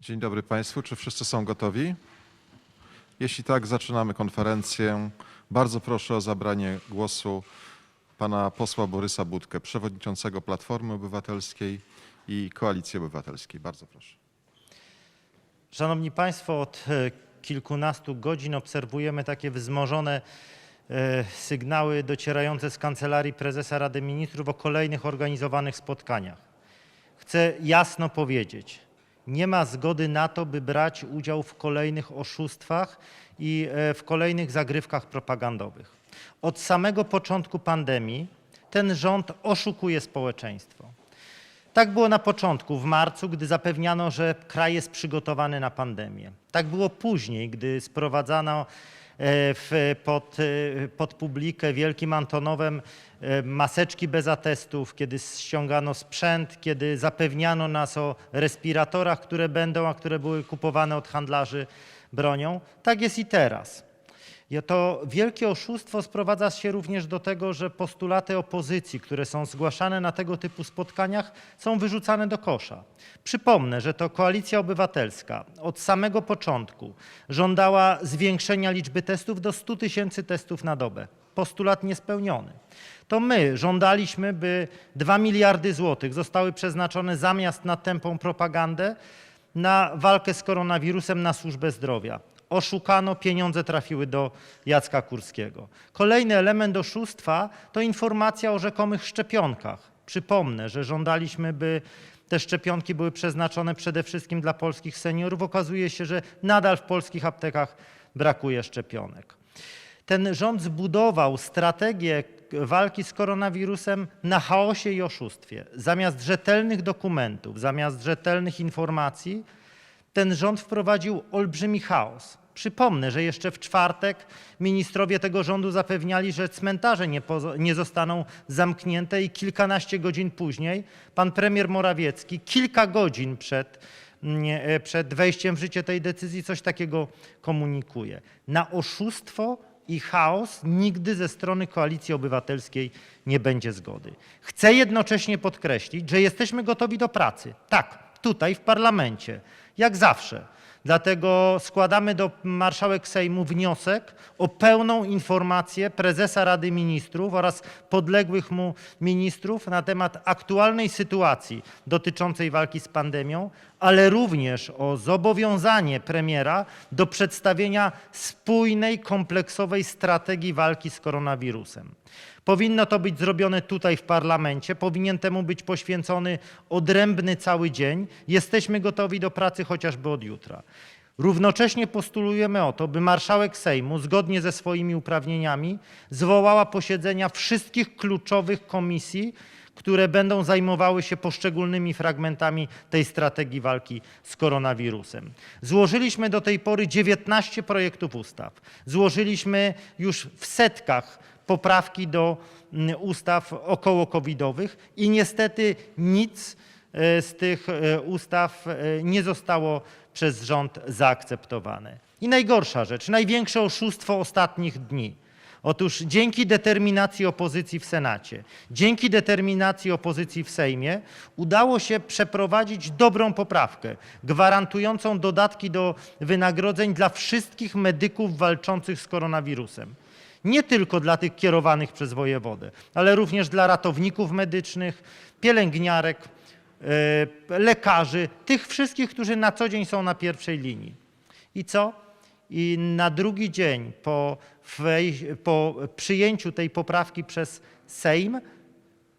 Dzień dobry Państwu. Czy wszyscy są gotowi? Jeśli tak, zaczynamy konferencję. Bardzo proszę o zabranie głosu pana posła Borysa Budkę, przewodniczącego Platformy Obywatelskiej i Koalicji Obywatelskiej. Bardzo proszę. Szanowni Państwo, od e, kilkunastu godzin obserwujemy takie wzmożone e, sygnały docierające z Kancelarii Prezesa Rady Ministrów o kolejnych organizowanych spotkaniach. Chcę jasno powiedzieć, nie ma zgody na to, by brać udział w kolejnych oszustwach i e, w kolejnych zagrywkach propagandowych. Od samego początku pandemii ten rząd oszukuje społeczeństwo. Tak było na początku, w marcu, gdy zapewniano, że kraj jest przygotowany na pandemię. Tak było później, gdy sprowadzano e, w, pod, e, pod publikę wielkim Antonowem e, maseczki bez atestów, kiedy ściągano sprzęt, kiedy zapewniano nas o respiratorach, które będą, a które były kupowane od handlarzy bronią. Tak jest i teraz. To wielkie oszustwo sprowadza się również do tego, że postulaty opozycji, które są zgłaszane na tego typu spotkaniach, są wyrzucane do kosza. Przypomnę, że to Koalicja Obywatelska od samego początku żądała zwiększenia liczby testów do 100 tysięcy testów na dobę. Postulat niespełniony. To my żądaliśmy, by 2 miliardy złotych zostały przeznaczone zamiast na tępą propagandę na walkę z koronawirusem na służbę zdrowia oszukano, pieniądze trafiły do Jacka Kurskiego. Kolejny element oszustwa to informacja o rzekomych szczepionkach. Przypomnę, że żądaliśmy, by te szczepionki były przeznaczone przede wszystkim dla polskich seniorów. Okazuje się, że nadal w polskich aptekach brakuje szczepionek. Ten rząd zbudował strategię walki z koronawirusem na chaosie i oszustwie. Zamiast rzetelnych dokumentów, zamiast rzetelnych informacji, ten rząd wprowadził olbrzymi chaos. Przypomnę, że jeszcze w czwartek ministrowie tego rządu zapewniali, że cmentarze nie, nie zostaną zamknięte i kilkanaście godzin później pan premier Morawiecki, kilka godzin przed, nie, e, przed wejściem w życie tej decyzji, coś takiego komunikuje. Na oszustwo i chaos nigdy ze strony Koalicji Obywatelskiej nie będzie zgody. Chcę jednocześnie podkreślić, że jesteśmy gotowi do pracy. Tak, tutaj w parlamencie, jak zawsze. Dlatego składamy do marszałek Sejmu wniosek o pełną informację prezesa Rady Ministrów oraz podległych mu ministrów na temat aktualnej sytuacji dotyczącej walki z pandemią, ale również o zobowiązanie premiera do przedstawienia spójnej, kompleksowej strategii walki z koronawirusem. Powinno to być zrobione tutaj w parlamencie, powinien temu być poświęcony odrębny cały dzień. Jesteśmy gotowi do pracy chociażby od jutra. Równocześnie postulujemy o to, by marszałek Sejmu, zgodnie ze swoimi uprawnieniami, zwołała posiedzenia wszystkich kluczowych komisji, które będą zajmowały się poszczególnymi fragmentami tej strategii walki z koronawirusem. Złożyliśmy do tej pory 19 projektów ustaw. Złożyliśmy już w setkach poprawki do mm, ustaw około-covidowych i niestety nic e, z tych e, ustaw e, nie zostało przez rząd zaakceptowane. I najgorsza rzecz, największe oszustwo ostatnich dni. Otóż dzięki determinacji opozycji w Senacie, dzięki determinacji opozycji w Sejmie udało się przeprowadzić dobrą poprawkę gwarantującą dodatki do wynagrodzeń dla wszystkich medyków walczących z koronawirusem nie tylko dla tych kierowanych przez wojewodę, ale również dla ratowników medycznych, pielęgniarek, e, lekarzy, tych wszystkich, którzy na co dzień są na pierwszej linii. I co? I na drugi dzień po, po przyjęciu tej poprawki przez Sejm,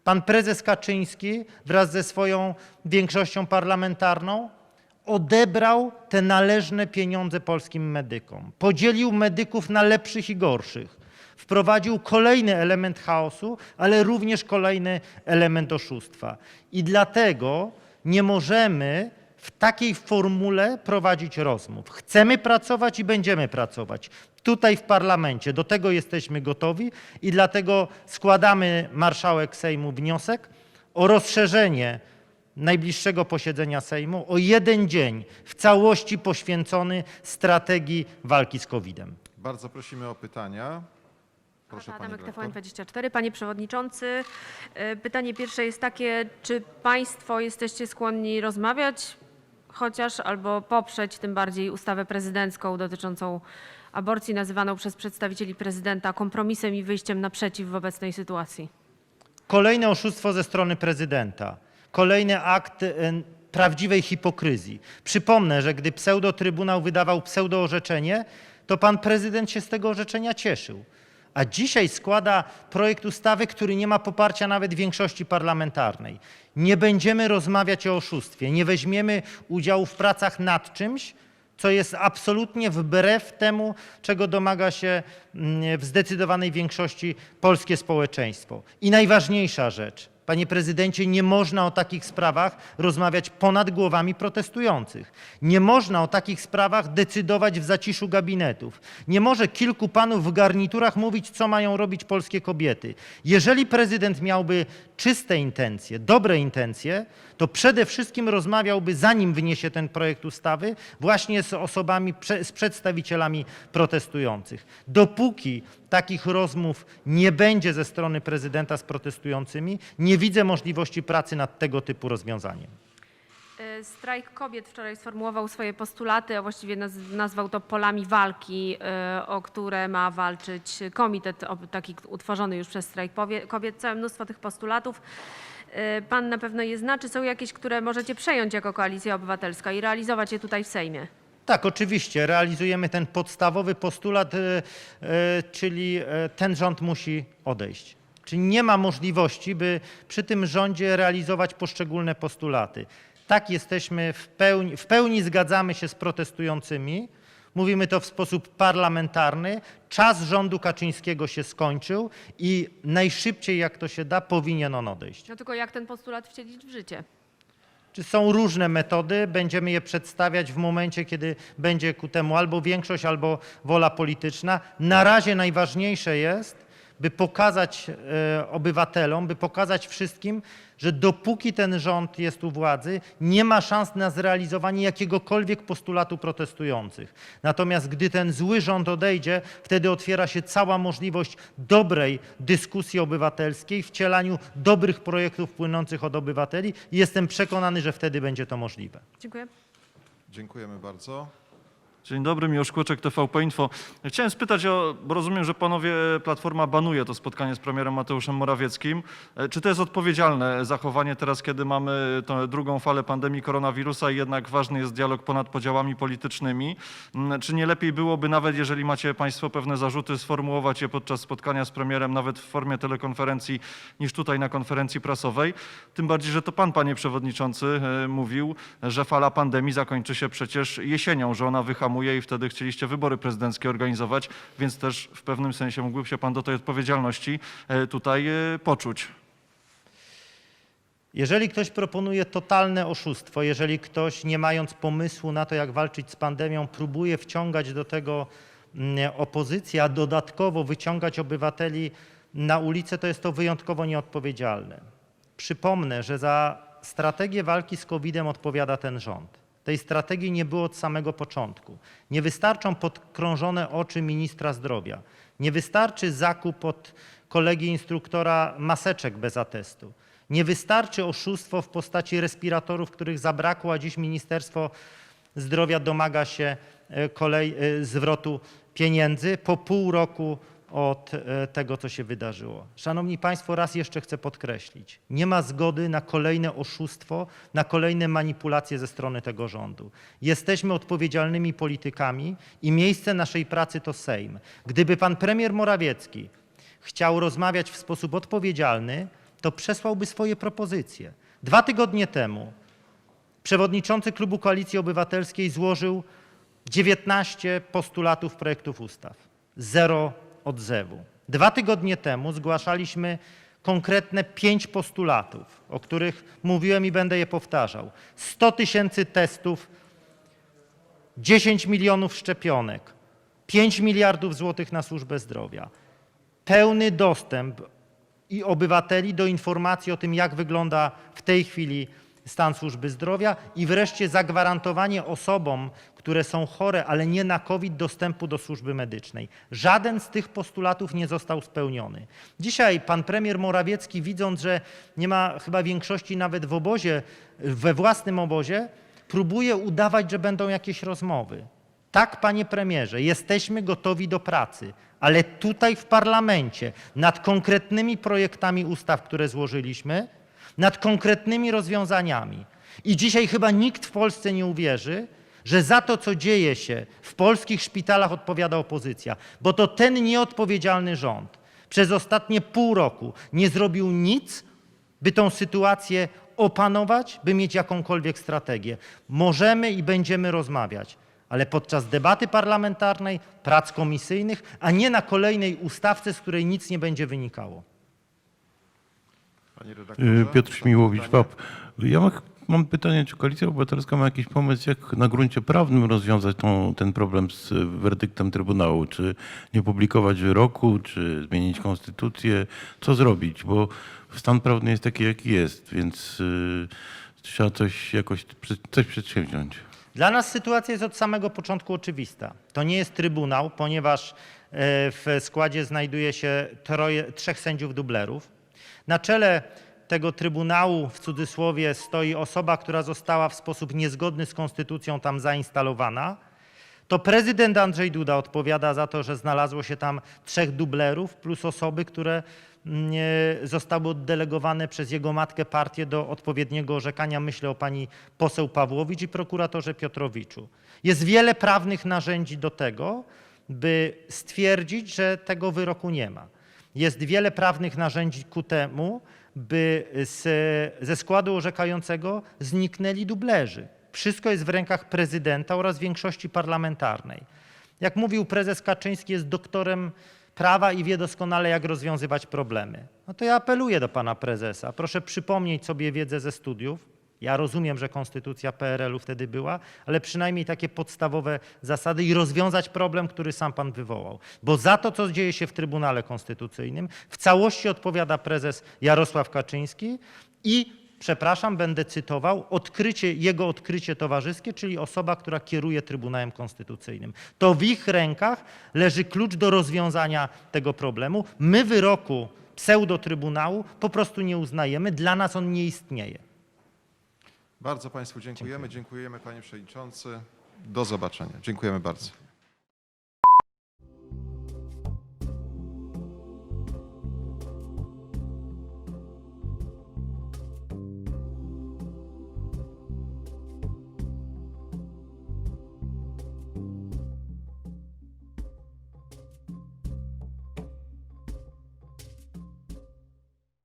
pan prezes Kaczyński wraz ze swoją większością parlamentarną odebrał te należne pieniądze polskim medykom. Podzielił medyków na lepszych i gorszych. Wprowadził kolejny element chaosu, ale również kolejny element oszustwa. I dlatego nie możemy w takiej formule prowadzić rozmów. Chcemy pracować i będziemy pracować tutaj w parlamencie. Do tego jesteśmy gotowi i dlatego składamy marszałek Sejmu wniosek o rozszerzenie najbliższego posiedzenia Sejmu o jeden dzień w całości poświęcony strategii walki z COVID-em. Bardzo prosimy o pytania. Proszę Adamek, redaktor. TVN24. Panie Przewodniczący, e, pytanie pierwsze jest takie, czy Państwo jesteście skłonni rozmawiać chociaż albo poprzeć tym bardziej ustawę prezydencką dotyczącą aborcji, nazywaną przez przedstawicieli prezydenta kompromisem i wyjściem naprzeciw w obecnej sytuacji. Kolejne oszustwo ze strony prezydenta. Kolejny akt e, prawdziwej hipokryzji. Przypomnę, że gdy pseudotrybunał wydawał pseudoorzeczenie, to pan prezydent się z tego orzeczenia cieszył. A dzisiaj składa projekt ustawy, który nie ma poparcia nawet większości parlamentarnej. Nie będziemy rozmawiać o oszustwie, nie weźmiemy udziału w pracach nad czymś, co jest absolutnie wbrew temu, czego domaga się mm, w zdecydowanej większości polskie społeczeństwo. I najważniejsza rzecz, panie prezydencie, nie można o takich sprawach rozmawiać ponad głowami protestujących. Nie można o takich sprawach decydować w zaciszu gabinetów. Nie może kilku panów w garniturach mówić, co mają robić polskie kobiety. Jeżeli prezydent miałby czyste intencje, dobre intencje, to przede wszystkim rozmawiałby, zanim wniesie ten projekt ustawy, właśnie z osobami, z przedstawicielami protestujących. Dopóki takich rozmów nie będzie ze strony prezydenta z protestującymi, nie widzę możliwości pracy nad tego typu rozwiązaniem. Strajk kobiet wczoraj sformułował swoje postulaty, a właściwie naz- nazwał to polami walki, e, o które ma walczyć komitet taki utworzony już przez Strajk Kobiet. Całe mnóstwo tych postulatów. E, Pan na pewno je zna. Czy są jakieś, które możecie przejąć jako Koalicja Obywatelska i realizować je tutaj w Sejmie? Tak, oczywiście, realizujemy ten podstawowy postulat, e, czyli ten rząd musi odejść. Czyli nie ma możliwości, by przy tym rządzie realizować poszczególne postulaty. Tak, jesteśmy w pełni, w pełni zgadzamy się z protestującymi. Mówimy to w sposób parlamentarny. Czas rządu Kaczyńskiego się skończył i najszybciej, jak to się da, powinien on odejść. No tylko jak ten postulat wcielić w życie? Czy są różne metody, będziemy je przedstawiać w momencie, kiedy będzie ku temu albo większość, albo wola polityczna. Na razie najważniejsze jest, by pokazać e, obywatelom, by pokazać wszystkim, że dopóki ten rząd jest u władzy, nie ma szans na zrealizowanie jakiegokolwiek postulatu protestujących. Natomiast gdy ten zły rząd odejdzie, wtedy otwiera się cała możliwość dobrej dyskusji obywatelskiej, wcielaniu dobrych projektów płynących od obywateli i jestem przekonany, że wtedy będzie to możliwe. Dziękuję. Dziękujemy bardzo. Dzień dobry, Miłosz Kłoczek, TVP Info. Chciałem spytać o, bo rozumiem, że panowie Platforma banuje to spotkanie z premierem Mateuszem Morawieckim. E, Czy to jest odpowiedzialne zachowanie teraz, kiedy mamy tę drugą falę pandemii koronawirusa i jednak ważny jest dialog ponad podziałami politycznymi? Mm, Czy nie lepiej byłoby, nawet jeżeli macie państwo pewne zarzuty, sformułować je podczas spotkania z premierem, nawet w formie telekonferencji, niż tutaj na konferencji prasowej? Tym bardziej, że to pan, panie przewodniczący, e, mówił, że fala pandemii zakończy się przecież jesienią, że ona wyhamuje i wtedy chcieliście wybory prezydenckie organizować, więc też w pewnym sensie mógłby się pan do tej odpowiedzialności e, tutaj e, poczuć. Jeżeli ktoś proponuje totalne oszustwo, jeżeli ktoś nie mając pomysłu na to, jak walczyć z pandemią, próbuje wciągać do tego mm, opozycję, a dodatkowo wyciągać obywateli na ulicę, to jest to wyjątkowo nieodpowiedzialne. Przypomnę, że za strategię walki z COVID-em odpowiada ten rząd. Tej strategii nie było od samego początku. Nie wystarczą podkrążone oczy ministra zdrowia. Nie wystarczy zakup od kolegi instruktora maseczek bez atestu. Nie wystarczy oszustwo w postaci respiratorów, których zabrakło, a dziś Ministerstwo Zdrowia domaga się e, kolej, e, zwrotu pieniędzy po pół roku od e, tego, co się wydarzyło. Szanowni Państwo, raz jeszcze chcę podkreślić, nie ma zgody na kolejne oszustwo, na kolejne manipulacje ze strony tego rządu. Jesteśmy odpowiedzialnymi politykami i miejsce naszej pracy to Sejm. Gdyby pan premier Morawiecki chciał rozmawiać w sposób odpowiedzialny, to przesłałby swoje propozycje. Dwa tygodnie temu przewodniczący klubu Koalicji Obywatelskiej złożył 19 postulatów projektów ustaw. Zero odzewu. Dwa tygodnie temu zgłaszaliśmy konkretne pięć postulatów, o których mówiłem i będę je powtarzał. 100 tysięcy testów, 10 milionów szczepionek, 5 miliardów złotych na służbę zdrowia, pełny dostęp i obywateli do informacji o tym, jak wygląda w tej chwili stan służby zdrowia i wreszcie zagwarantowanie osobom, które są chore, ale nie na COVID, dostępu do służby medycznej. Żaden z tych postulatów nie został spełniony. Dzisiaj pan premier Morawiecki, widząc, że nie ma chyba większości nawet w obozie, we własnym obozie, próbuje udawać, że będą jakieś rozmowy. Tak, panie premierze, jesteśmy gotowi do pracy, ale tutaj w parlamencie nad konkretnymi projektami ustaw, które złożyliśmy, nad konkretnymi rozwiązaniami. I dzisiaj chyba nikt w Polsce nie uwierzy, że za to, co dzieje się w polskich szpitalach, odpowiada opozycja, bo to ten nieodpowiedzialny rząd przez ostatnie pół roku nie zrobił nic, by tą sytuację opanować, by mieć jakąkolwiek strategię. Możemy i będziemy rozmawiać, ale podczas debaty parlamentarnej, prac komisyjnych, a nie na kolejnej ustawce, z której nic nie będzie wynikało. Panie Y, Piotr Śmiłowicz? PAP. Ja ma- mam pytanie, czy Koalicja Obywatelska ma jakiś pomysł, jak na gruncie prawnym rozwiązać tą, ten problem z y, werdyktem Trybunału? Czy nie publikować wyroku, czy zmienić konstytucję? Co zrobić? Bo stan prawny jest taki, jaki jest, więc y, trzeba coś jakoś coś przedsięwziąć. Dla nas sytuacja jest od samego początku oczywista. To nie jest trybunał, ponieważ e, w składzie znajduje się troje, trzech sędziów dublerów. Na czele tego trybunału w cudzysłowie stoi osoba, która została w sposób niezgodny z konstytucją tam zainstalowana. To prezydent Andrzej Duda odpowiada za to, że znalazło się tam trzech dublerów plus osoby, które mm, e, zostały oddelegowane przez jego matkę partię do odpowiedniego orzekania. Myślę o pani poseł Pawłowicz i prokuratorze Piotrowiczu. Jest wiele prawnych narzędzi do tego, by stwierdzić, że tego wyroku nie ma. Jest wiele prawnych narzędzi ku temu, by z, ze składu orzekającego zniknęli dublerzy. Wszystko jest w rękach prezydenta oraz większości parlamentarnej. Jak mówił prezes Kaczyński, jest doktorem prawa i wie doskonale, jak rozwiązywać problemy. No to ja apeluję do pana prezesa. Proszę przypomnieć sobie wiedzę ze studiów. Ja rozumiem, że konstytucja PRL-u wtedy była, ale przynajmniej takie podstawowe zasady i rozwiązać problem, który sam pan wywołał. Bo za to, co dzieje się w Trybunale Konstytucyjnym, w całości odpowiada prezes Jarosław Kaczyński i przepraszam, będę cytował, odkrycie, jego odkrycie towarzyskie, czyli osoba, która kieruje Trybunałem Konstytucyjnym. To w ich rękach leży klucz do rozwiązania tego problemu. My wyroku pseudotrybunału po prostu nie uznajemy, dla nas on nie istnieje. Bardzo Państwu dziękujemy. Dziękujemy Panie Przewodniczący. Do zobaczenia. Dziękujemy bardzo.